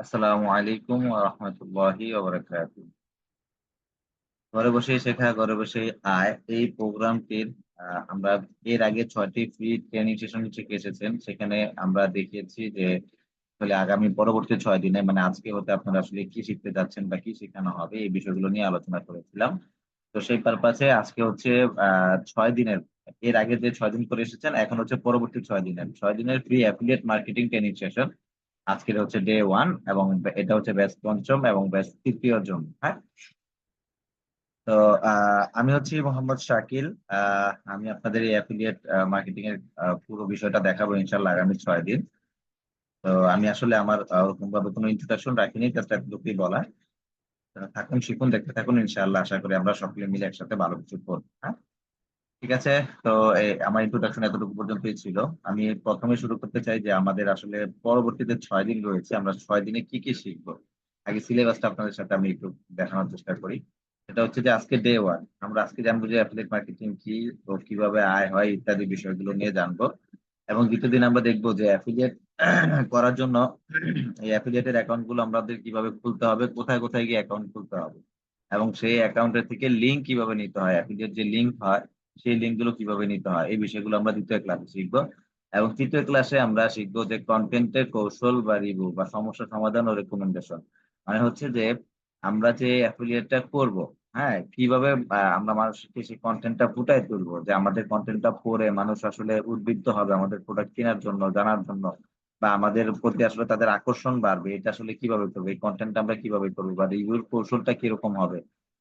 আসসালামু আলাইকুম রাহমাতুল্লাহি ঘরে বসেই শেখা, ঘরে বসেই আয় এই প্রোগ্রামটির আমরা এর আগে ছয়টি ফ্রি ট্রেনিং সেশন শিখে এসেছেন। সেখানে আমরা দেখিয়েছি যে আসলে আগামী পরবর্তী ছয় দিনে মানে আজকে হতে আপনারা আসলে কি শিখতে যাচ্ছেন বা কি শেখানো হবে এই বিষয়গুলো নিয়ে আলোচনা করেছিলাম। তো সেই পারপাসে আজকে হচ্ছে ৬ দিনের এর আগে যে ছয় দিন করে এসেছেন এখন হচ্ছে পরবর্তী ছয় দিনের। ছয় দিনের free affiliate marketing training session. আজকের হচ্ছে ডে ওয়ান এবং এটা হচ্ছে ব্যাচ পঞ্চম এবং ব্যাচ তৃতীয় জন। হ্যাঁ? তো আমি হচ্ছি মোহাম্মদ শাকিল। আমি আপনাদের এই অ্যাফিলিয়েট মার্কেটিং এর পুরো বিষয়টা দেখাবো ইনশাআল্লাহ আগামী ছয় দিন। তো আমি আসলে আমার আ ওরকমভাবে কোনো ইন্ট্রোডাকশন রাখিনি। জাস্ট এতটুকুই বলা। থাকুন, শিখুন, দেখতে থাকুন। ইনশাল্লাহ আশা করি আমরা সকলে মিলে একসাথে ভালো কিছু করব হ্যাঁ? ঠিক আছে? তো আমার ইন্ট্রোডাকশন এতটুকু পর্যন্তই ছিল। আমি প্রথমে শুরু করতে চাই যে আমাদের আসলে পরবর্তীতে ছয় দিন রয়েছে। আমরা ছয় দিনে কি, কি শিখব? আগে সিলেবাসটা আপনাদের সাথে আমি একটু দেখানোর চেষ্টা করি। সেটা হচ্ছে যে আজকে ডে ওয়ান আমরা আজকে জানব যে অ্যাফিলেট মার্কেটিং কি, ও কীভাবে আয় হয় ইত্যাদি বিষয়গুলো নিয়ে জানব। এবং দ্বিতীয় দিন আমরা দেখব যে অ্যাফিলিয়েট করার জন্য এই অ্যাফিলিয়েটের অ্যাকাউন্টগুলো আমাদের কীভাবে খুলতে হবে, কোথায়, কোথায় গিয়ে অ্যাকাউন্ট খুলতে হবে। এবং সেই অ্যাকাউন্টের থেকে লিংক কীভাবে নিতে হয়, অ্যাফিলিয়েট যে লিংক হয় সেই লিংকগুলো কীভাবে নিতে হয়। এই বিষয়গুলো আমরা দ্বিতীয় ক্লাসে শিখব। এবং তৃতীয় ক্লাসে আমরা শিখব যে কনটেন্ট এর কৌশল বা রিভিউ বা সমস্যা সমাধান ও রেকমেন্ডেশন মানে হচ্ছে যে আমরা যে অ্যাফিলিয়েটটা করব, হ্যাঁ? কীভাবে আমরা মানুষকে সেই কনটেন্টটা ফুটায় তুলবো যে আমাদের কনটেন্টটা পড়ে মানুষ আসলে উদ্বৃত্ত হবে আমাদের প্রোডাক্ট কেনার জন্য, জানার জন্য বা আমাদের প্রতি আসলে তাদের আকর্ষণ বাড়বে। এটা আসলে কীভাবে করব? এই কনটেন্টটা আমরা কীভাবে করব বা রিভিউর কৌশলটা কীরকম হবে?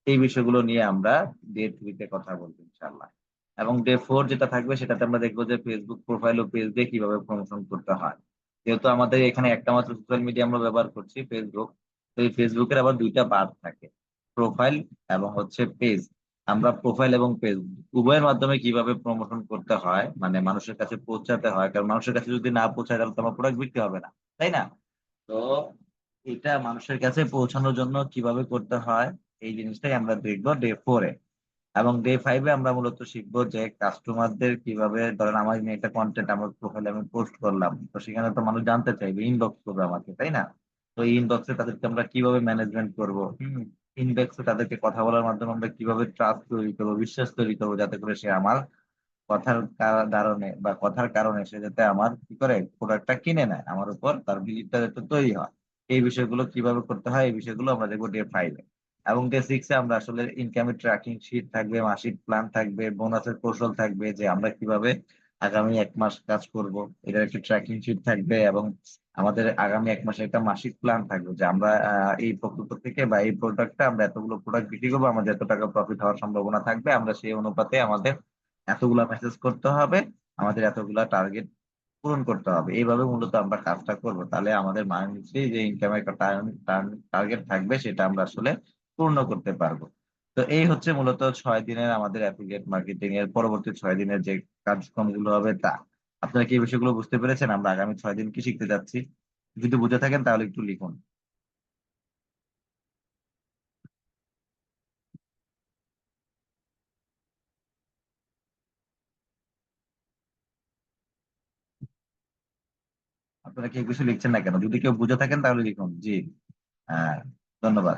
এই বিষয়গুলো নিয়ে আমরা ডে 3 তে কথা বলব ইনশাআল্লাহ। এবং ডে ফোর যেটা থাকবে সেটাতে আমরা দেখব যে ফেসবুক প্রোফাইল ও পেজ দিয়ে কীভাবে প্রমোশন করতে হয়। যেহেতু আমাদের এখানে একটা মাত্র সোশ্যাল মিডিয়া আমরা ব্যবহার করছি ফেসবুক তো এই এর আবার ২ টা পার্ট থাকে। প্রোফাইল এবং হচ্ছে পেজ। আমরা প্রোফাইল এবং পেজ উভয়ের মাধ্যমে কীভাবে প্রমোশন করতে হয়, মানে মানুষের কাছে পৌঁছাতে হয়। কারণ মানুষের কাছে যদি না পৌঁছায় তাহলে তো আমার প্রোডাক্ট বিক্রি হবে না। তাই না? তো এটা মানুষের কাছে পৌঁছানোর জন্য কীভাবে করতে হয় এই জিনিসটাই আমরা দেখব ডে 4 এ। এবং ডে ফাইভে আমরা মূলত শিখব যে কাস্টমারদের কীভাবে ধরেন আমার একটা কন্টেন্ট আমার প্রোফাইলে আমি পোস্ট করলাম। তো সেখানে তো মানুষ জানতে চাইবে, ইনবক্স করবে আমাকে, তাই না? তো এই ইনবক্সে তাদেরকে আমরা কীভাবে ম্যানেজমেন্ট করব? ইনবক্সে তাদেরকে কথা বলার মাধ্যমে আমরা কীভাবে ট্রাস্ট তৈরি করব বিশ্বাস তৈরি করব যাতে করে সে আমার কথার কারণে বা কথার কারণে সে যাতে আমার কি করে প্রোডাক্টটা কিনে নেয়। আমার উপর তার বিলিভটা যাতে তৈরি হয়। এই বিষয়গুলো কীভাবে করতে হয় এই বিষয়গুলো আমরা দেখব ডে 5 এ। এবং ডে 6 এ আমরা আসলে ইনকামের ট্র্যাকিং শিট থাকবে, মাসিক প্ল্যান থাকবে, বোনাসের কৌশল থাকবে যে আমরা কীভাবে আগামী এক মাস কাজ করব। এটার একটা ট্র্যাকিং শিট থাকবে এবং আমাদের আগামী ১ মাসের একটা মাসিক প্ল্যান থাকবে যে আমরা এই প্রকল্প থেকে বা এই প্রোডাক্টটা আমরা এতগুলো প্রোডাক্ট বিক্রি করব। আমাদের এত টাকা প্রফিট হওয়ার সম্ভাবনা থাকবে। আমরা সেই অনুপাতে আমাদের এতগুলা মেসেজ করতে হবে। আমাদের এতগুলা টার্গেট পূরণ করতে হবে। এইভাবে মূলত আমরা কাজটা করব। তাহলে আমাদের মান্থলি যে ইনকামের একটা টার্গেট থাকবে সেটা আমরা আসলে পূর্ণ করতে পারব তো এই হচ্ছে মূলত ছয় দিনের আমাদের অ্যাফিলিয়েট মার্কেটিং এর পরবর্তী ছয় দিনের যে কার্যক্রমগুলো হবে তা। আপনারা কি বিষয়গুলো বুঝতে পেরেছেন? আমরা আগামী ছয় দিন কি শিখতে যাচ্ছি? যদি বুঝে থাকেন তাহলে একটু লিখুন। আপনারা কেউ কিছু লিখছেন না কেন? যদি কেউ বুঝে থাকেন তাহলে লিখুন। জি। হ্যাঁ, ধন্যবাদ।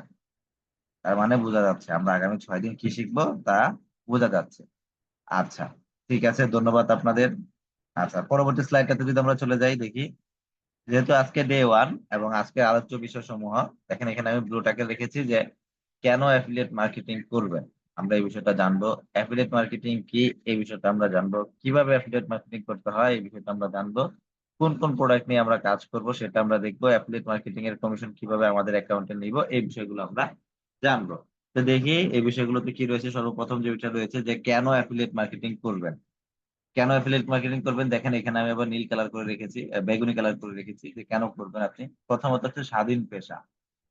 তার মানে বোঝা যাচ্ছে আমরা আগামী ৬ দিন কি শিখব তা বোঝা যাচ্ছে। আচ্ছা, ঠিক আছে ধন্যবাদ আপনাদের। আচ্ছা, পরবর্তী স্লাইডটাতে যদি আমরা চলে যাই দেখি। যেহেতু আজকে ডে ওয়ান এবং আজকে আলোচ্য বিষয়সমূহ দেখেন এখানে আমি ব্লু টাকে লিখেছি যে কেন অ্যাফিলিয়েট মার্কেটিং করবেন? আমরা এই বিষয়টা জানব। অ্যাফিলিয়েট মার্কেটিং কি? এই বিষয়টা আমরা জানব। কীভাবে অ্যাফিলিয়েট মার্কেটিং করতে হয়? এই বিষয়টা আমরা জানব। কোন, কোন প্রোডাক্ট নিয়ে আমরা কাজ করব সেটা আমরা দেখব অ্যাফিলিয়েট মার্কেটিং এর কমিশন কীভাবে আমাদের অ্যাকাউন্টে নিব এই বিষয়গুলো আমরা জানব। তো দেখি এই বিষয়গুলোতে কি রয়েছে সর্বপ্রথম যে বিষয় রয়েছে যে কেন অ্যাফিলিয়েট মার্কেটিং করবেন? কেন অ্যাফিলিয়েট মার্কেটিং করবেন? দেখেন এখানে আমি আবার নীল কালার করে রেখেছি, বেগুনি কালার করে রেখেছি যে কেন করবেন আপনি? প্রথমত হচ্ছে স্বাধীন পেশা।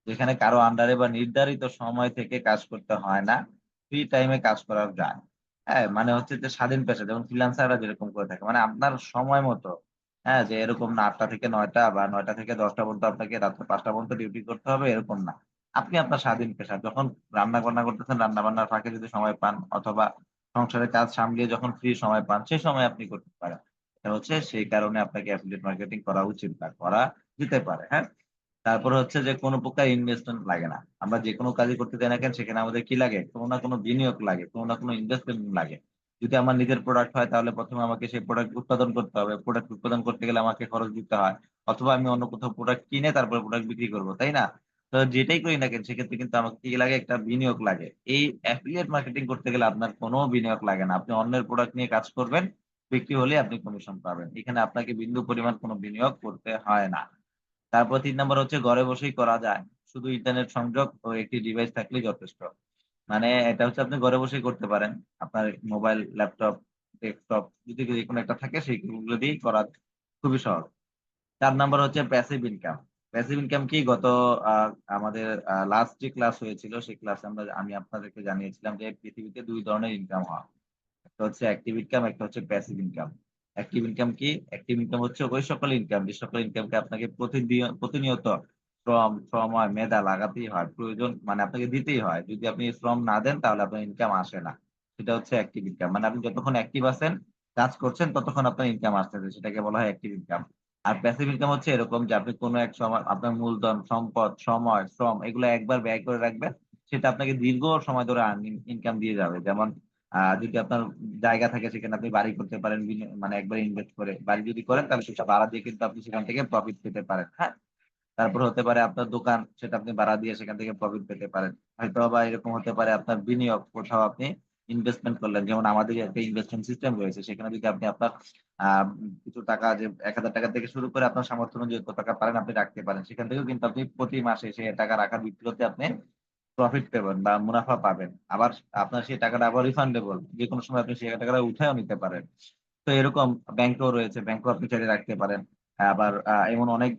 যেখানে কারও আন্ডারে বা নির্ধারিত সময় থেকে কাজ করতে হয় না। ফ্রি টাইমে কাজ করা যায়। হ্যাঁ? মানে হচ্ছে যে স্বাধীন পেশা যেমন ফ্রিল্যান্সাররা যেরকম করে থাকে। মানে আপনার সময় মতো হ্যাঁ? যে এরকম না আটটা থেকে নয়টা বা নয়টা থেকে দশটা পর্যন্ত আপনাকে রাত্র ৫ঃ০০ পর্যন্ত ডিউটি করতে হবে এরকম না। আপনি আপনার স্বাধীন পেশা। যখন রান্না-বান্না করতেছেন, রান্না-বান্নার ফাঁকে যদি সময় পান অথবা সংসারের কাজ সামলিয়ে যখন ফ্রি সময় পান সেই সময় আপনি করতে পারেন। হচ্ছে সেই কারণে আপনাকে অ্যাফিলিয়েট মার্কেটিং করা উচিত বা করা যেতে পারে। হ্যাঁ? তারপরে হচ্ছে যে কোনো প্রকার ইনভেস্টমেন্ট লাগে না। আমরা যেকোনো কাজই করতে যাই না কেন সেখানে আমাদের কি লাগে? কোনো না কোনো বিনিয়োগ লাগে, কোনো না কোনো ইনভেস্টমেন্ট লাগে। যদি আমার নিজের প্রোডাক্ট হয় তাহলে প্রথমে আমাকে সেই প্রোডাক্ট উৎপাদন করতে হবে। প্রোডাক্ট উৎপাদন করতে গেলে আমাকে খরচ দিতে হয়। অথবা আমি অন্য কোথাও প্রোডাক্ট কিনে তারপরে প্রোডাক্ট বিক্রি করব তাই না? তো যেটাই করি না কেন সেক্ষেত্রে কিন্তু আমাকে কি লাগে? একটা বিনিয়োগ লাগে। এই অ্যাফিলিয়েট মার্কেটিং করতে গেলে আপনার কোনো বিনিয়োগ লাগে না। আপনি অন্যের প্রোডাক্ট নিয়ে কাজ করবেন। বিক্রি হলেই আপনি কমিশন পাবেন। এখানে আপনাকে বিন্দু পরিমাণ কোনো বিনিয়োগ করতে হয় না। তারপর তিন নাম্বার হচ্ছে ঘরে বসেই করা যায়। শুধু ইন্টারনেট সংযোগ ও একটি ডিভাইস থাকলেই যথেষ্ট। মানে এটা হচ্ছে আপনি ঘরে বসেই করতে পারেন। আপনার মোবাইল, ল্যাপটপ, ডেস্কটপ যদি যেকোনো একটা থাকে সেইগুলো দিয়েই করা খুবই সহজ। চার নাম্বার হচ্ছে প্যাসিভ ইনকাম। প্যাসিভ ইনকাম কি? গত আমাদের লাস্ট যে ক্লাস হয়েছিল সেই ক্লাসে আমরা আমি আপনাদেরকে জানিয়েছিলাম যে পৃথিবীতে ২ ধরনের ইনকাম হয়। একটা হচ্ছে অ্যাক্টিভ ইনকাম, একটা হচ্ছে প্যাসিভ ইনকাম। অ্যাক্টিভ ইনকাম কি? অ্যাক্টিভ ইনকাম হচ্ছে ওই সকল ইনকাম যে সকল ইনকামকে আপনাকে প্রতিদিয় প্রতিনিয়ত শ্রম, সময়, মেধা লাগাতেই হয়। প্রয়োজন মানে আপনাকে দিতেই হয়। যদি আপনি শ্রম না দেন তাহলে আপনার ইনকাম আসে না। সেটা হচ্ছে অ্যাক্টিভ ইনকাম। মানে আপনি যতক্ষণ অ্যাক্টিভ আছেন, কাজ করছেন ততক্ষণ আপনার ইনকাম আসতেছে। সেটাকে বলা হয় অ্যাক্টিভ ইনকাম। আর প্যাসিভ ইনকাম হচ্ছে এরকম যে আপনি কোন এক সময় আপনার মূলধন, সম্পদ, সময়, শ্রম এগুলো একবার ব্যয় করে রাখবেন। সেটা আপনাকে দীর্ঘ সময় ধরে আর্নিং ইনকাম দিয়ে যাবে। যেমন যদি আপনার জায়গা থাকে সেখানে আপনি বাড়ি করতে পারেন মানে একবার ইনভেস্ট করে। বাড়ি যদি করেন তাহলে সেটা ভাড়া দিয়ে কিন্তু আপনি সেখান থেকে প্রফিট পেতে পারেন। হ্যাঁ? তারপর হতে পারে আপনার দোকান, সেটা আপনি ভাড়া দিয়ে সেখান থেকে প্রফিট পেতে পারেন। হয়তোবা এরকম হতে পারে আপনার বিনিয়োগ, কোথাও আপনি ইনভেস্টমেন্ট করলেন। যেমন আমাদের একটা ইনভেস্টমেন্ট সিস্টেম রয়েছে। সেখানে যদি আপনি আপনার কিছু টাকা যে ৳১,০০০ থেকে শুরু করে আপনার সামর্থ্য অনুযায়ী যত টাকা পারেন আপনি রাখতে পারেন। সেখান থেকেও কিন্তু আপনি প্রতি মাসে সেই টাকা রাখার বিক্রিতে আপনি প্রফিট পাবেন বা মুনাফা পাবেন। আবার আপনার সেই টাকাটা আবার রিফান্ডেবল। যেকোনো সময় আপনি সেই টাকাটা উঠায়ও নিতে পারেন। তো এরকম ব্যাংকেও রয়েছে। ব্যাংকেও আপনি চাইলে রাখতে পারেন। আবার এমন অনেক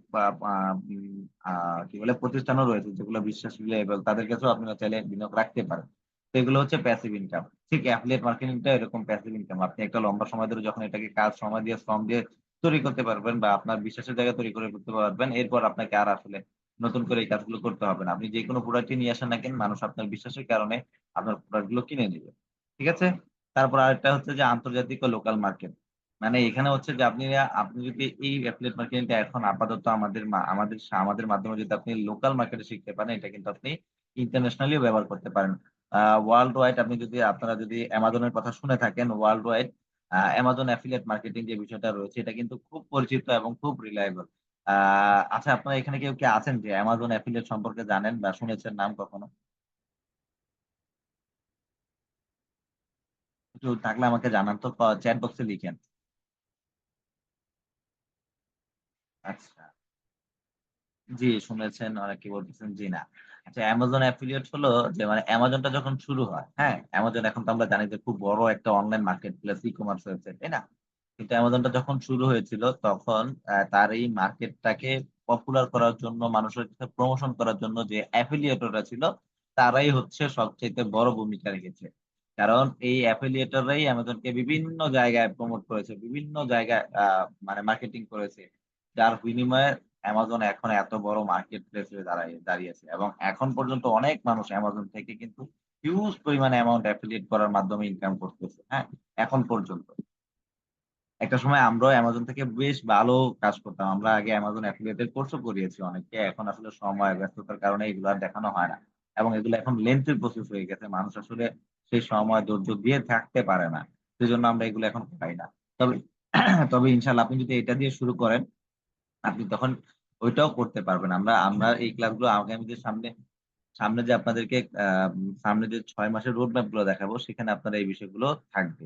কি বলে প্রতিষ্ঠানও রয়েছে যেগুলো বিশ্বাসযোগ্য তাদের কাছেও আপনারা চাইলে বিনিয়োগ রাখতে পারেন। তো এগুলো হচ্ছে প্যাসিভ ইনকাম। ঠিক অ্যাফিলিয়েট মার্কেটিংটা এরকম প্যাসিভ ইনকাম। আপনি একটা লম্বা সময় ধরে যখন এটাকে কাজ, সময় দিয়ে, শ্রম দিয়ে তৈরি করতে পারবেন বা আপনার বিশ্বাসের জায়গায় তৈরি করে করতে পারবেন। এরপর আপনাকে আর আসলে নতুন করে এই কাজগুলো করতে হবে না। আপনি যে কোনো প্রোডাক্টই নিয়ে আসেন না কেন, মানুষ আপনার বিশ্বাসের কারণে আপনার প্রোডাক্টগুলো কিনে নিবে। ঠিক আছে? তারপর আরেকটা হচ্ছে যে আন্তর্জাতিক ও লোকাল মার্কেট। মানে এখানে হচ্ছে যে আপনি আপনি যদি এই অ্যাফিলিয়েট মার্কেটিংটা এখন আপাতত আমাদের আমাদের আমাদের মাধ্যমে যদি আপনি লোকাল মার্কেটে শিখতে পারেন, এটা কিন্তু আপনি ইন্টারন্যাশনালিও ব্যবহার করতে পারেন। ওয়ার্লড ওয়াইড আপনি যদি আপনারা যদি অ্যামাজনের কথা শুনে থাকেন world wide Amazon affiliate marketing যে বিষয়টা রয়েছে এটা কিন্তু খুব পরিচিত এবং খুব রিলায়েবল। আচ্ছা আপনারা এখানে কেউ কি আছেন যে অ্যামাজন অ্যাফিলিয়েট সম্পর্কে জানেন বা শুনেছেন নাম কখনো? একটু থাকলে আমাকে জানান তো চ্যাট বক্সে লিখেন। আচ্ছা। জি, শুনেছেন অনেকে বলতেছেন জি না। আচ্ছা অ্যামাজন অ্যাফিলিয়েট হলো যে মানে Amazon টা যখন শুরু হয়, হ্যাঁ? অ্যামাজন এখন তো আমরা জানি যে খুব বড় একটা online market place ecommerce website, তাই না? কিন্তু Amazon টা যখন শুরু হয়েছিল তখন তার এই মার্কেটটাকে পপুলার করার জন্য মানুষের প্রমোশন করার জন্য যে অ্যাফিলিয়েটররা ছিল তারাই হচ্ছে সবচাইতে বড় ভূমিকা রেখেছে। কারণ এই অ্যাফিলিয়েটররাই Amazon কে বিভিন্ন জায়গায় প্রমোট করেছে। বিভিন্ন জায়গায় মানে মার্কেটিং করেছে। যার বিনিময়ে Amazon এখন এত বড় মার্কেট প্লেস হয়ে দাঁড়ায়, দাঁড়িয়েছে এবং এখন পর্যন্ত অনেক মানুষ অ্যামাজন থেকে কিন্তু হিউজ পরিমাণে অ্যামাউন্ট অ্যাফিলিয়েট করার মাধ্যমে ইনকাম করতেছে। হ্যাঁ? এখন পর্যন্ত। একটা সময় আমরাও অ্যামাজন থেকে বেশ ভালো কাজ করতাম। আমরা আগে অ্যামাজন অ্যাফিলিয়েট এর কোর্সও করিয়েছি অনেককে। এখন আসলে সময়, ব্যস্ততার কারণে এগুলো আর দেখানো হয় না। এবং এগুলো এখন লেনথি প্রসেস হয়ে গেছে। মানুষ আসলে সেই সময় ধৈর্য দিয়ে থাকতে পারে না। সেজন্য আমরা এগুলো এখন পাই না। তবে তবে ইনশাল্লাহ আপনি যদি এটা দিয়ে শুরু করেন, আপনি তখন ওইটাও করতে পারবেন। আমরা আমরা এই ক্লাসগুলো আগামী যে সামনে সামনে যে আপনাদেরকে সামনে যে ছয় মাসের রোড ম্যাপগুলো দেখাবো সেখানে আপনারা এই বিষয়গুলো থাকবে।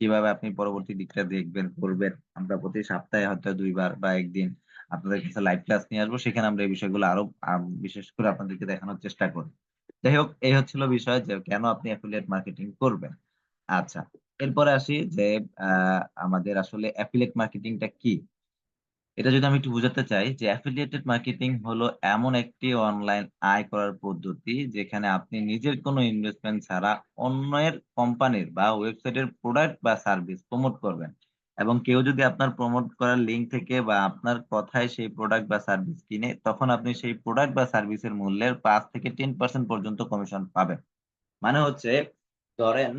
কীভাবে আপনি পরবর্তী দিকটা দেখবেন, করবেন। আমরা প্রতি সপ্তাহে হয়তো দুইবার বা একদিন আপনাদের কাছে লাইভ ক্লাস নিয়ে আসব। সেখানে আমরা এই বিষয়গুলো আরও বিশেষ করে আপনাদেরকে দেখানোর চেষ্টা করব। যাই হোক এই হচ্ছিল বিষয় যে কেন আপনি অ্যাফিলিয়েট মার্কেটিং করবেন। আচ্ছা, এরপরে আসি যে আমাদের আসলে অ্যাফিলিয়েট মার্কেটিংটা কি? এটা যদি আমি একটু বুঝাতে চাই যে অ্যাফিলিয়েটেড মার্কেটিং হলো এমন একটি অনলাইন আয় করার পদ্ধতি যেখানে আপনি নিজের কোনো ইনভেস্টমেন্ট ছাড়া অন্যের কোম্পানির বা ওয়েবসাইটের প্রোডাক্ট বা সার্ভিস প্রমোট করবেন। এবং কেউ যদি আপনার প্রমোট করার লিঙ্ক থেকে বা আপনার কথায় সেই প্রোডাক্ট বা সার্ভিস কিনে, তখন আপনি সেই প্রোডাক্ট বা সার্ভিসের মূল্যের পাঁচ থেকে 10% পর্যন্ত কমিশন পাবেন। মানে হচ্ছে ধরেন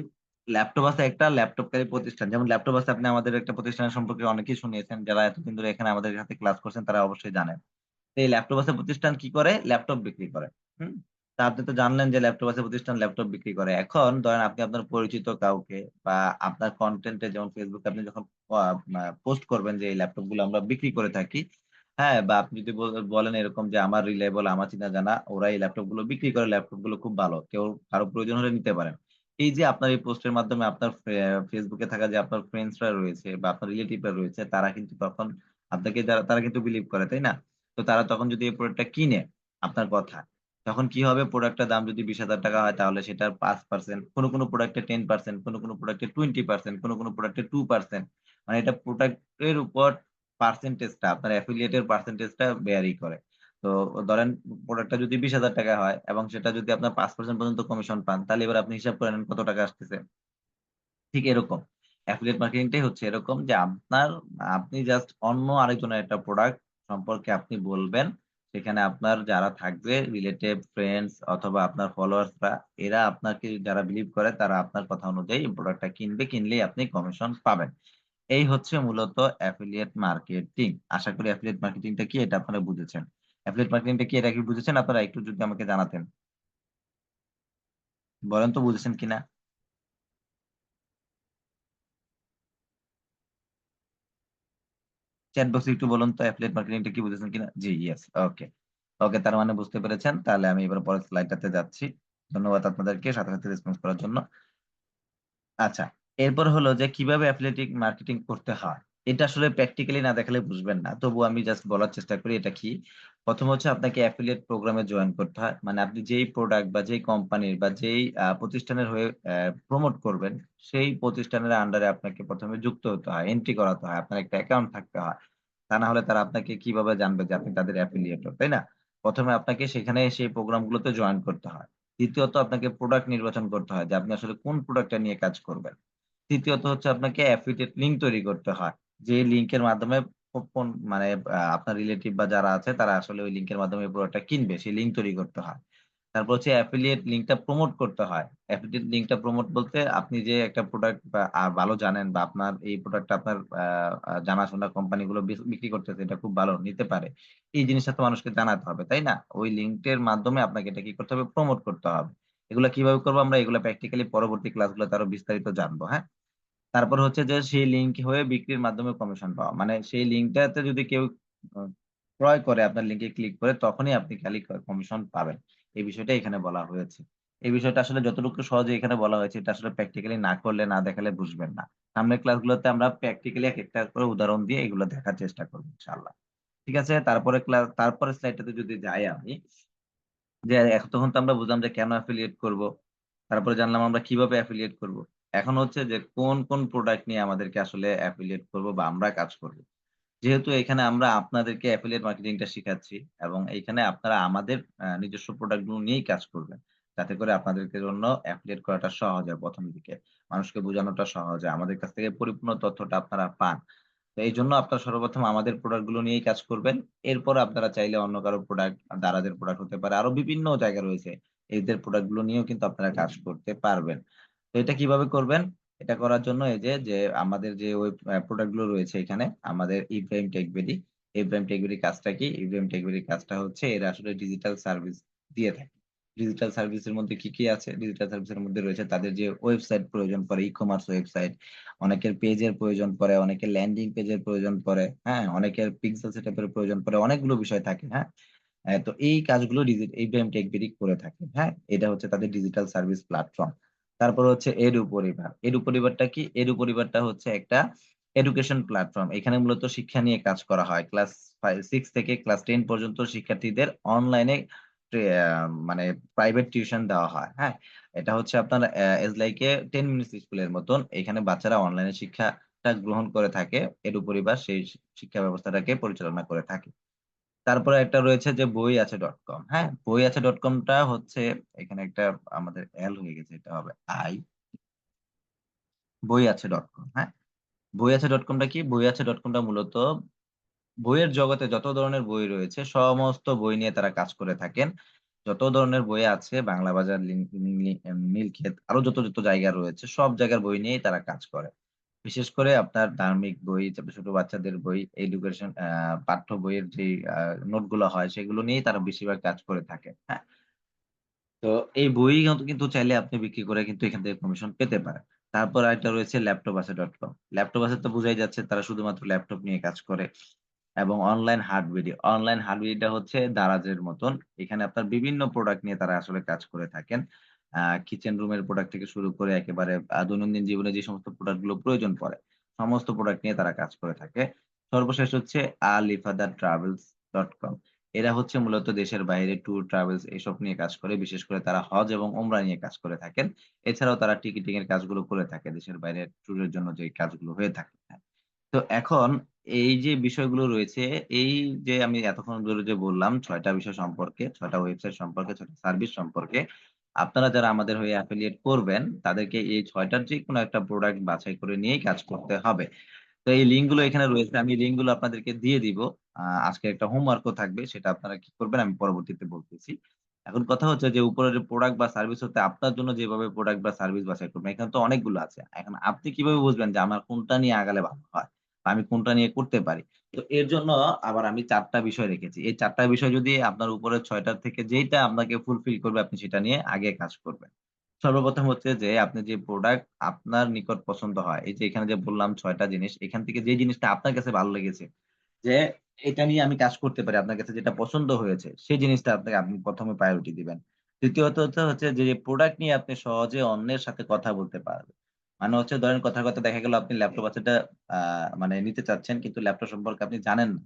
ল্যাপটপ আছে একটা ল্যাপটপকারী প্রতিষ্ঠান। যেমন ল্যাপটপ আছে আপনি আমাদের একটা প্রতিষ্ঠানের সম্পর্কে অনেকেই শুনিয়েছেন। যারা এতদিন ধরে এখানে আমাদের সাথে ক্লাস করছেন তারা অবশ্যই জানেন। এই ল্যাপটপ আছে প্রতিষ্ঠান কি করে ল্যাপটপ বিক্রি করে হুম তা আপনি তো জানলেন যে ল্যাপটপ আছে প্রতিষ্ঠান ল্যাপটপ বিক্রি করে এখন ধরেন আপনি আপনার পরিচিত কাউকে বা আপনার কন্টেন্টে যেমন ফেসবুকে আপনি যখন পোস্ট করবেন যে এই ল্যাপটপগুলো আমরা বিক্রি করে থাকি হ্যাঁ বা আপনি যদি বলেন এরকম যে আমার রিলেবল আমার চিনা জানা ওরা এই ল্যাপটপগুলো বিক্রি করে ল্যাপটপগুলো খুব ভালো কেউ কারও প্রয়োজন হলে নিতে পারেন এই যে আপনার এই পোস্টের মাধ্যমে আপনার ফেসবুকে থাকা যে আপনার ফ্রেন্ডসরা রয়েছে বা আপনার রিলেটিভরা রয়েছে, তারা কিন্তু তখন আপনাকে তারা কিন্তু বিলিভ করে, তাই না? তো তারা তখন যদি এই প্রোডাক্টটা কিনে আপনার কথা, তখন কি হবে? প্রোডাক্টের দাম যদি বিশ হাজার টাকা হয়, তাহলে সেটার পাঁচ পার্সেন্ট কোনো কোনো প্রোডাক্টে টেন পার্সেন্ট কোনো কোনো প্রোডাক্টে টোয়েন্টি পার্সেন্ট কোনো কোনো প্রোডাক্টে টু পার্সেন্ট মানে এটা প্রোডাক্টের উপর পার্সেন্টেজটা আপনার অ্যাফিলিয়েটের পার্সেন্টেজটা বেয়ারি করে। তো ধরেন প্রোডাক্টটা যদি বিশ হাজার টাকা হয় এবং সেটা যদি আপনার পাঁচ পার্সেন্ট পর্যন্ত কমিশন পান, তাহলে এবার আপনি হিসাব করে নেন কত টাকা আসতেছে। ঠিক এরকম। অ্যাফিলিয়েট মার্কেটিংটাই হচ্ছে এরকম যে আপনার, আপনি জাস্ট অন্য আরেকজনের একটা প্রোডাক্ট সম্পর্কে আপনি বলবেন, সেখানে আপনার যারা থাকবে রিলেটিভ ফ্রেন্ডস অথবা আপনার ফলোয়ার্সরা এরা আপনাকে যারা বিলিভ করে তারা আপনার কথা অনুযায়ী প্রোডাক্টটা কিনবে, কিনলেই আপনি কমিশন পাবেন। এই হচ্ছে মূলত অ্যাফিলিয়েট মার্কেটিং আশা করি অ্যাফিলিয়েট মার্কেটিংটা কি এটা আপনারা বুঝেছেন। অ্যাফিলিয়েট মার্কেটিংটা কি এটা কি বুঝেছেন আপনারা? একটু যদি আমাকে জানাতেন। বলেন তো বুঝেছেন কিনা? চ্যাট বক্সে একটু বলুন তো অ্যাফিলিয়েট মার্কেটিংটা কি বুঝেছেন কিনা? জি ইয়েস ওকে ওকে তার মানে বুঝতে পেরেছেন। তাহলে আমি এবার পরের স্লাইডটাতে যাচ্ছি। ধন্যবাদ আপনাদেরকে সাথে সাথে রেসপন্স করার জন্য। আচ্ছা এরপর হলো যে কীভাবে অ্যাফিলিয়েটিক মার্কেটিং করতে হয়? এটা আসলে প্র্যাকটিক্যালি না দেখালে বুঝবেন না। তবু আমি জাস্ট বলার চেষ্টা করি, এটা কি? প্রথম হচ্ছে আপনাকে অ্যাফিলিয়েট প্রোগ্রামে জয়েন করতে হয়। মানে আপনি যেই প্রোডাক্ট বা যেই কোম্পানির বা যেই প্রতিষ্ঠানের হয়ে প্রমোট করবেন, সেই প্রতিষ্ঠানের আন্ডারে আপনাকে প্রথমে যুক্ত হতে হয় এন্ট্রি করাতে হয়, আপনার একটা অ্যাকাউন্ট থাকতে হয়। তা না হলে তারা আপনাকে কীভাবে জানবে যে আপনি তাদের অ্যাফিলিয়েটর তাই না? প্রথমে আপনাকে সেখানে সেই প্রোগ্রামগুলোতে জয়েন করতে হয়। দ্বিতীয়ত আপনাকে প্রোডাক্ট নির্বাচন করতে হয় যে আপনি আসলে কোন প্রোডাক্টটা নিয়ে কাজ করবেন। তৃতীয়ত হচ্ছে আপনাকে অ্যাফিলিয়েট লিঙ্ক তৈরি করতে হয়, যে লিঙ্কের মাধ্যমে মানে আপনার রিলেটিভ বা যারা আছে, তারা আসলে ওই লিঙ্কের মাধ্যমে প্রোডাক্টটা কিনবে, সেই লিঙ্ক তৈরি করতে হয়। তারপর হচ্ছে অ্যাফিলিয়েট লিঙ্কটা প্রমোট করতে হয়। অ্যাফিলিয়েট লিঙ্কটা প্রমোট বলতে আপনি যে একটা প্রোডাক্ট বা ভালো জানেন বা আপনার এই প্রোডাক্টটা আপনার জানাশোনা কোম্পানিগুলো বিক্রি করতেছে, এটা খুব ভালো, নিতে পারে। এই জিনিসটা তো মানুষকে জানাতে হবে, তাই না? ওই লিঙ্কের মাধ্যমে আপনাকে এটা কি করতে হবে? প্রমোট করতে হবে। এগুলো কীভাবে করব আমরা? এগুলো প্র্যাকটিক্যালি পরবর্তী ক্লাসগুলোতে আরও বিস্তারিত জানব হ্যাঁ? তারপর হচ্ছে যে সেই লিঙ্ক হয়ে বিক্রির মাধ্যমে কমিশন পাওয়া। মানে সেই লিঙ্কটাতে যদি কেউ ক্রয় করে আপনার লিঙ্কে ক্লিক করে, তখনই আপনি খালি কমিশন পাবেন। এই বিষয়টা এখানে বলা হয়েছে। এই বিষয়টা আসলে যতটুকু সহজে এখানে বলা হয়েছে, এটা আসলে প্র্যাকটিক্যালি না করলে, না দেখালে বুঝবেন না। সামনের ক্লাসগুলোতে আমরা প্র্যাকটিক্যালি এক একটা করে উদাহরণ দিয়ে এগুলো দেখার চেষ্টা করব, ইনশাআল্লাহ। ঠিক আছে? তারপরে ক্লাস তারপরে স্লাইডটাতে যদি যাই আমি, যে তখন তো আমরা বুঝলাম যে কেন অ্যাফিলিয়েট করব, তারপরে জানলাম আমরা কীভাবে অ্যাফিলিয়েট করব। এখন হচ্ছে যে কোন কোন প্রোডাক্ট নিয়ে আমাদেরকে আসলে অ্যাফিলিয়েট করব বা আমরা কাজ করব? যেহেতু এখানে আমরা আপনাদেরকে অ্যাফিলিয়েট মার্কেটিংটা শেখাচ্ছি এবং এখানে আপনারা আমাদের নিজস্ব প্রোডাক্টগুলো নিয়েই কাজ করবেন। যাতে করে আপনাদেরকে জন্য অ্যাফিলিয়েট করাটা সহজ হয় প্রথম দিকে। মানুষকে বোঝানোটা সহজ হয়, আমাদের কাছ থেকে পরিপূর্ণ তথ্যটা আপনারা পান। তো এই জন্য আপনারা সর্বপ্রথম আমাদের প্রোডাক্টগুলো নিয়েই কাজ করবেন। এরপর আপনারা চাইলে অন্য কারও প্রোডাক্ট দারাদের প্রোডাক্ট হতে পারে। আরও বিভিন্ন জায়গা রয়েছে। এদের প্রোডাক্টগুলো নিয়েও কিন্তু আপনারা কাজ করতে পারবেন। তো এটা কীভাবে করবেন? এটা করার জন্য এই যে যে আমাদের যে ওই প্রোডাক্টগুলো রয়েছে এখানে, আমাদের ইব্রাহিম টেকবেডি ইব্রাহিম টেকবেডি কাজটা কি? ইব্রাহিম টেকবেডি কাজটা হচ্ছে এরা আসলে ডিজিটাল সার্ভিস দিয়ে থাকে। ডিজিটাল সার্ভিসের মধ্যে কি কি আছে? ডিজিটাল সার্ভিসের মধ্যে রয়েছে তাদের যে ওয়েবসাইট প্রয়োজন পড়ে ই কমার্স ওয়েবসাইট অনেকের পেজের প্রয়োজন পড়ে, অনেকের ল্যান্ডিং পেজের প্রয়োজন পড়ে হ্যাঁ অনেকের পিক্সেল সেট সেটআপের প্রয়োজন পড়ে, অনেকগুলো বিষয় থাকে হ্যাঁ। তো এই কাজগুলো ইব্রাহিম টেকবেডি করে থাকে হ্যাঁ। এটা হচ্ছে তাদের ডিজিটাল সার্ভিস প্ল্যাটফর্ম তারপর হচ্ছে এডু পরিবার এডু পরিবারটা কি? এডু পরিবারটা হচ্ছে একটা এডুকেশন প্ল্যাটফর্ম এখানে মূলত শিক্ষা নিয়ে কাজ করা হয়। ক্লাস সিক্স থেকে ক্লাস টেন পর্যন্ত শিক্ষার্থীদের অনলাইনে মানে প্রাইভেট টিউশন দেওয়া হয়। হ্যাঁ? এটা হচ্ছে আপনার এজ লাইকে টেন মিনিটস স্কুলের মতন। এখানে বাচ্চারা অনলাইনে শিক্ষাটা গ্রহণ করে থাকে। এডু পরিবার সেই শিক্ষা ব্যবস্থাটাকে পরিচালনা করে থাকে। তারপরে একটা রয়েছে যে বই আছে ডট কম হ্যাঁ? বই আছে ডট কমটা হচ্ছে এখানে একটা আমাদের এল হয়ে গেছে, এটা হবে আই বই আছে ডট কম হ্যাঁ? বই আছে ডট কমটা কি? বই আছে ডট কমটা মূলত বইয়ের জগতে যত ধরনের বই রয়েছে, সমস্ত বই নিয়ে তারা কাজ করে থাকেন। যত ধরনের বই আছে, বাংলা বাজার নীলক্ষেত, আরও যত যত জায়গা রয়েছে, সব জায়গার বই নিয়েই তারা কাজ করে। বিশেষ করে আপনার ধার্মিক বই, তারপরে ছোট বাচ্চাদের বই, এডুকেশন পাঠ্য বইয়ের আ নোটগুলো হয় সেগুলো নিয়েই তারা বেশিরভাগ কাজ করে থাকে। হ্যাঁ? তো এই বই কিন্তু কিন্তু চাইলে আপনি বিক্রি করে কিন্তু এখান থেকে কমিশন পেতে পারেন। তারপর আরেকটা রয়েছে ল্যাপটপ আছে ডট কম ল্যাপটপ আছে তো বুঝাই যাচ্ছে তারা শুধুমাত্র ল্যাপটপ নিয়ে কাজ করে এবং অনলাইন হার্ডওয়্যার অনলাইন হার্ডওয়্যারটা হচ্ছে দারাজের মতন। এখানে আপনার বিভিন্ন প্রোডাক্ট নিয়ে তারা আসলে কাজ করে থাকেন। কিচেন রুমের প্রোডাক্ট থেকে শুরু করে একেবারে দৈনন্দিন জীবনে যে সমস্ত প্রোডাক্টগুলো প্রয়োজন পড়ে, সমস্ত প্রোডাক্ট নিয়ে তারা কাজ করে থাকে। সর্বশেষ হচ্ছে আল-ইফাদা-ট্রাভেলস.কম। এরা হচ্ছে মূলত দেশের বাইরে ট্যুর, ট্রাভেলস এসব নিয়ে কাজ করে। বিশেষ করে তারা হজ এবং ওমরা নিয়ে কাজ করে থাকেন। এছাড়াও তারা টিকিটিং এর কাজগুলো করে থাকে। দেশের বাইরে ট্যুরের জন্য যে কাজগুলো হয়ে থাকে। তো এখন এই যে বিষয়গুলো রয়েছে, এই যে আমি এতক্ষণ ধরে যে বললাম ছয়টা বিষয় সম্পর্কে, ৬ টা ওয়েবসাইট সম্পর্কে, ৬ টা সার্ভিস সম্পর্কে। আপনারা যারা আমাদের হয়ে অ্যাফিলিয়েট করবেন, তাদেরকে এই ছয়টার যে কোনো একটা প্রোডাক্ট বাছাই করে নিয়েই কাজ করতে হবে। তো এই লিঙ্কগুলো এখানে রয়েছে। আমি লিঙ্কগুলো আপনাদেরকে দিয়ে দিব। আজকে একটা হোমওয়ার্কও থাকবে। সেটা আপনারা কি করবেন আমি পরবর্তীতে বলতেছি। এখন কথা হচ্ছে যে উপরের প্রোডাক্ট বা সার্ভিস হতে আপনার জন্য যেভাবে প্রোডাক্ট বা সার্ভিস বাছাই করবেন, এখানে তো অনেকগুলো আছে। এখন আপনি কীভাবে বুঝবেন যে আমার কোনটা নিয়ে আগালে ভালো হয়? আমি কোনটা নিয়ে করতে পারি? তো এর জন্য আবার আমি ৪ টা বিষয় রেখেছি। এই ৪ টা বিষয় যদি আপনার উপরের ৬ টার থেকে যেইটা আপনাকে ফুলফিল করবে আপনি সেটা নিয়ে আগে কাজ করবেন। সর্বপ্রথম হচ্ছে যে আপনি যে প্রোডাক্ট আপনার নিকট পছন্দ হয়। এই যে এখানে যে বললাম ছয়টা জিনিস, এখান থেকে যে জিনিসটা আপনার কাছে ভালো লেগেছে, যে এটা নিয়ে আমি কাজ করতে পারি। আপনার কাছে যেটা পছন্দ হয়েছে, সেই জিনিসটা আপনাকে আপনি প্রথমে প্রায়োরিটি দিবেন। দ্বিতীয়ত হচ্ছে যে প্রোডাক্ট নিয়ে আপনি সহজে অন্যের সাথে কথা বলতে পারবেন। মানে হচ্ছে ধরেন কথার কথা দেখা গেল আপনি ল্যাপটপ আছে মানে নিতে চাচ্ছেন কিন্তু ল্যাপটপ সম্পর্কে আপনি জানেন না।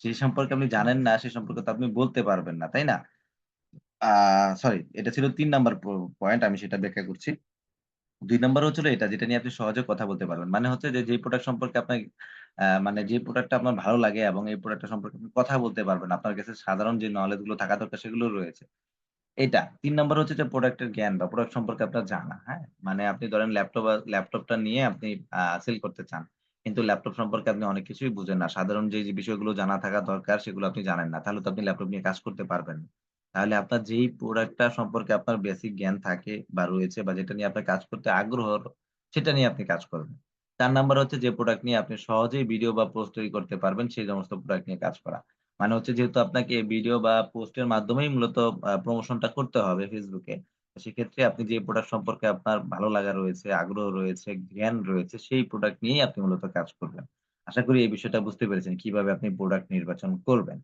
সেই সম্পর্কে আপনি জানেন না, সে সম্পর্কে তো আপনি বলতে পারবেন না, তাই না? সরি এটা ছিল তিন নাম্বার পয়েন্ট আমি সেটা ব্যাখ্যা করছি। দুই নাম্বার হচ্ছিল এটা যেটা নিয়ে আপনি সহজে কথা বলতে পারবেন। মানে হচ্ছে যে, যেই প্রোডাক্ট সম্পর্কে আপনার মানে যে প্রোডাক্টটা আপনার ভালো লাগে এবং এই প্রোডাক্টটা সম্পর্কে আপনি কথা বলতে পারবেন। আপনার কাছে সাধারণ যে নলেজগুলো থাকা দরকার সেগুলো রয়েছে। এটা। তিন নাম্বার হচ্ছে যে প্রোডাক্টের জ্ঞান বা প্রোডাক্ট সম্পর্কে আপনার জানা, হ্যাঁ? মানে আপনি ধরেন ল্যাপটপ ল্যাপটপটা নিয়ে আপনি সেল করতে চান। কিন্তু ল্যাপটপ সম্পর্কে আপনি অনেক কিছুই বুঝেন না। সাধারণ যে বিষয়গুলো জানা থাকা দরকার সেগুলো আপনি জানেন না। তাহলে তো আপনি ল্যাপটপ নিয়ে কাজ করতে পারবেন না। তাহলে আপনার যেই প্রোডাক্টটা সম্পর্কে আপনার বেসিক জ্ঞান থাকে বা রয়েছে বা যেটা নিয়ে আপনার কাজ করতে আগ্রহ, সেটা নিয়ে আপনি কাজ করবেন। চার নাম্বার হচ্ছে যে প্রোডাক্ট নিয়ে আপনি সহজেই ভিডিও বা পোস্ট তৈরি করতে পারবেন সেই সমস্ত প্রোডাক্ট নিয়ে কাজ করা। মানে হচ্ছে যেহেতু আপনাকে ভিডিও বা পোস্টের মাধ্যমেই মূলত প্রমোশনটা করতে হবে এ। সেক্ষেত্রে আপনি যে প্রোডাক্ট সম্পর্কে আপনার ভালো লাগা রয়েছে, আগ্রহ রয়েছে, জ্ঞান রয়েছে সেই প্রোডাক্ট নিয়েই আপনি মূলত কাজ করবেন। আশা করি এই বিষয়টা বুঝতে পেরেছেন কীভাবে আপনি প্রোডাক্ট নির্বাচন করবেন।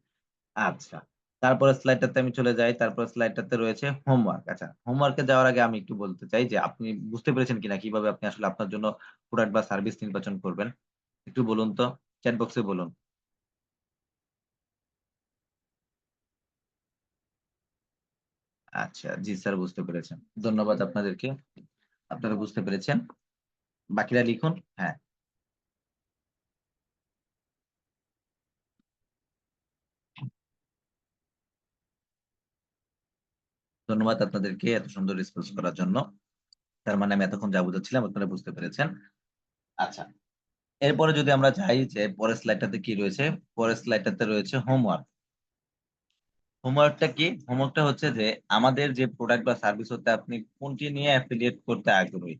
আচ্ছা। তারপরের স্লাইডটাতে আমি চলে যাই। তারপরের স্লাইডটাতে রয়েছে হোমওয়ার্ক। আচ্ছা, হোমওয়ার্কে যাওয়ার আগে আমি একটু বলতে চাই যে আপনি বুঝতে পেরেছেন কিনা কীভাবে আপনি আসলে আপনার জন্য প্রোডাক্ট বা সার্ভিস নির্বাচন করবেন? একটু বলুন তো। চ্যাট বক্সে বলুন। আচ্ছা, জি স্যার বুঝতে পেরেছেন। ধন্যবাদ আপনাদেরকে। আপনারা বুঝতে পেরেছেন। বাকিরা লিখুন। হ্যাঁ। ধন্যবাদ আপনাদেরকে এত সুন্দর রেসপন্স করার জন্য। তার মানে আমি এতক্ষণ যা বুঝাচ্ছিলাম আপনারা বুঝতে পেরেছেন। আচ্ছা। এরপরে যদি আমরা চাই যে পরের স্লাইডটাতে কি রয়েছে? পরের স্লাইডটাতে রয়েছে হোমওয়ার্ক। হোমওয়ার্কটা কি? হোমওয়ার্কটা হচ্ছে যে আমাদের যে প্রোডাক্ট বা সার্ভিস হতে আপনি কোনটি নিয়ে এফিলিয়েট করতে আগ্রহী।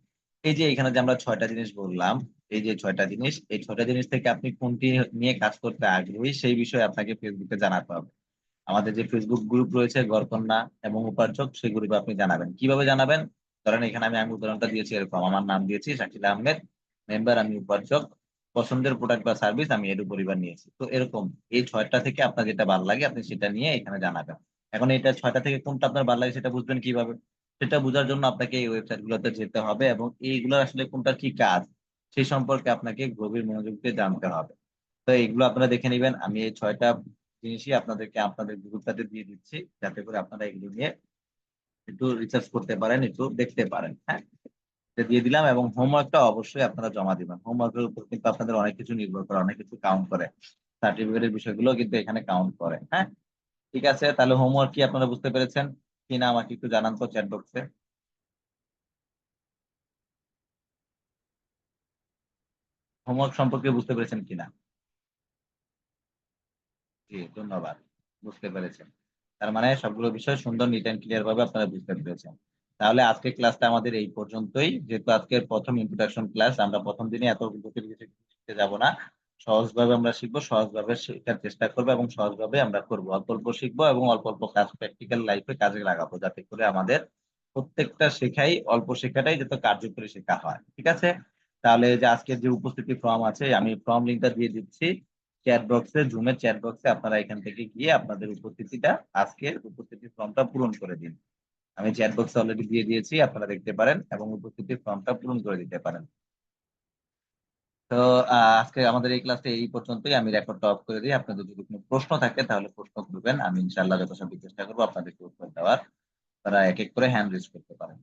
এই যে এখানে যে আমরা ছয়টা জিনিস বললাম, এই যে ছয়টা জিনিস, এই ৬ টা জিনিস থেকে আপনি কোনটি নিয়ে কাজ করতে আগ্রহী সেই বিষয়ে আপনাকে ফেসবুকে জানাতে হবে। আমাদের যে ফেসবুক গ্রুপ রয়েছে গড়কন্যা এবং উপার্জক সেই গ্রুপে আপনি জানাবেন। কীভাবে জানাবেন? ধরেন এখানে আমি আমি উদাহরণটা দিয়েছি এরকম। আমার নাম দিয়েছি শাকিল আহমেদ। মেম্বার আমি উপার্জক। পছন্দের প্রোডাক্ট বা সার্ভিস আমি এডু পরিবার নিয়েছি। তো এরকম এই ছয়টা থেকে আপনার যেটা ভালো লাগে আপনি সেটা নিয়ে এখানে জানাবেন। এখন এটা ছয়টা থেকে কোনটা আপনার ভালো লাগে সেটা বুঝবেন কীভাবে? সেটা বুঝার জন্য আপনাকে এই ওয়েবসাইট গুলোতে যেতে হবে এবং এইগুলার আসলে কোনটা কি কাজ সেই সম্পর্কে আপনাকে গভীর মনোযোগ দিয়ে জানতে হবে। তো এগুলো আপনারা দেখে নিবেন। আমি এই ছয়টা জিনিসই আপনাদেরকে আপনাদের গ্রুপটাতে দিয়ে দিচ্ছি। যাতে করে আপনারা এগুলো নিয়ে একটু রিসার্চ করতে পারেন, একটু দেখতে পারেন। হ্যাঁ? দিয়ে দিলাম এবং হোমওয়ার্কটা অবশ্যই আপনারা জমা দিবেন। হোমওয়ার্কের উপর কিন্তু আপনাদের অনেক কিছু নির্ভর করে, অনেক কিছু কাউন্ট করে। সার্টিফিকেটের বিষয়গুলোও কিন্তু এখানে কাউন্ট করে। হ্যাঁ? ঠিক আছে? তাহলে হোমওয়ার্ক কি আপনারা বুঝতে পেরেছেন? কিনা আমাকে একটু জানান তো চ্যাট বক্সে। হোমওয়ার্ক সম্পর্কে বুঝতে পেরেছেন কিনা? জি, ধন্যবাদ। বুঝতে পেরেছেন। তার মানে সবগুলো বিষয় সুন্দর নিট অ্যান্ড ক্লিয়ার ভাবে আপনারা বুঝতে পেরেছেন। তাহলে আজকের ক্লাসটা আমাদের এই পর্যন্তই। যেহেতু আজকের প্রথম ইন্ট্রোডাকশন ক্লাস আমরা প্রথম দিনে এত জটিল কিছু শিখতে যাব না। সহজভাবে আমরা শিখব, সহজভাবে শেখার চেষ্টা করব এবং সহজভাবে আমরা করব। অল্প অল্প শিখব এবং অল্প অল্প কাজ প্র্যাকটিক্যাল লাইফে কাজে লাগাবো যাতে করে আমাদের প্রত্যেকটা শেখাই, অল্প শেখাটাই যাতে কার্যকরী শেখা হয়। ঠিক আছে? তাহলে যে আজকের যে উপস্থিতি ফর্ম আছে, আমি ফর্ম লিঙ্কটা দিয়ে দিচ্ছি। চ্যাট বক্সে জুমের চ্যাট বক্সে আপনারা এখান থেকে গিয়ে আপনাদের উপস্থিতিটা, আজকের উপস্থিতি ফর্মটা পূরণ করে দিন। আমি চ্যাট বক্সে অলরেডি দিয়ে দিয়েছি, আপনারা দেখতে পারেন এবং উপস্থিতির ফর্মটা পূরণ করে দিতে পারেন। তো আজকে আমাদের এই ক্লাসটা এই পর্যন্তই। আমি রেকর্ডটা অফ করে দিই। আপনাদের যদি কোনো প্রশ্ন থাকে, তাহলে প্রশ্ন করবেন। আমি ইনশাআল্লাহ যথাসাধ্য চেষ্টা করব আপনাদেরকে উত্তর দেওয়ার। তারা এক এক করে হ্যান্ড রেজ করতে পারেন।